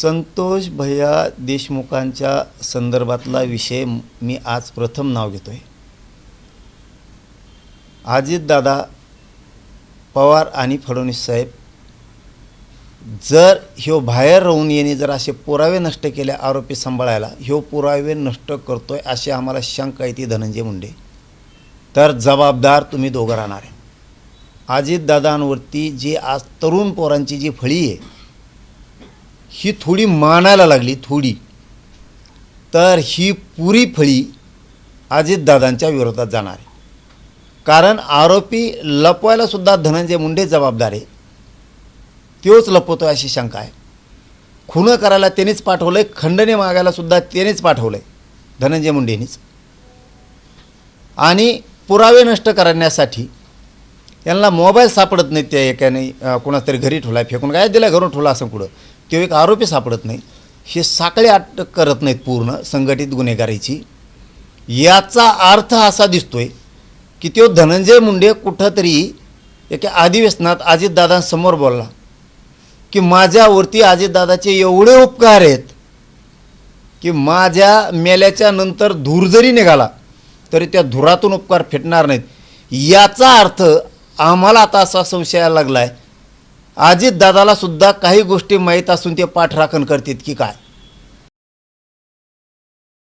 संतोष भैया देशमुखांच्या संदर्भातला विषय मी आज प्रथम नाव घेतो आहे अजितदादा पवार आणि फडणवीस साहेब जर ह्यो बाहेर राहून येणे जर असे पुरावे नष्ट केले आरोपी सांभाळायला ह्यो पुरावे नष्ट करतो आहे अशी आम्हाला शंका येते धनंजय मुंडे. तर जबाबदार तुम्ही दोघं राहणार आहे. अजितदादांवरती जी आज तरुण पोरांची जी फळी आहे ही थोडी मानायला लागली थोडी. तर ही पुरी फळी अजितदादांच्या विरोधात जाणार आहे. कारण आरोपी लपवायलासुद्धा धनंजय मुंडे जबाबदार आहे. तोच लपवतो अशी शंका आहे. खुनं करायला त्यानेच पाठवलं आहे खंडने मागायलासुद्धा त्यानेच पाठवलं आहे धनंजय मुंडेनीच. आणि पुरावे नष्ट करण्यासाठी यांना मोबाईल सापडत नाहीत त्या एकाने अं, कोणाच तरी घरी ठेवला फेकून काय दिला घरून ठेवला असं कुठं. किंवा एक आरोपी सापडत नाही. हे साखळे अटक करत नाहीत पूर्ण संघटित गुन्हेगारीची. याचा अर्थ असा दिसतोय की तो धनंजय मुंडे कुठंतरी एका अधिवेशनात अजितदादांसमोर बोलला की माझ्यावरती अजितदादाचे एवढे उपकार आहेत की माझ्या मेल्याच्या नंतर धूर जरी निघाला तरी त्या धुरातून उपकार फेटणार नाहीत. याचा अर्थ आम्हाला आता असा संशय यायला लागला आहे अजितदादाला सुद्धा काही गोष्टी माहीत असून ते पाठराखण करतात की काय?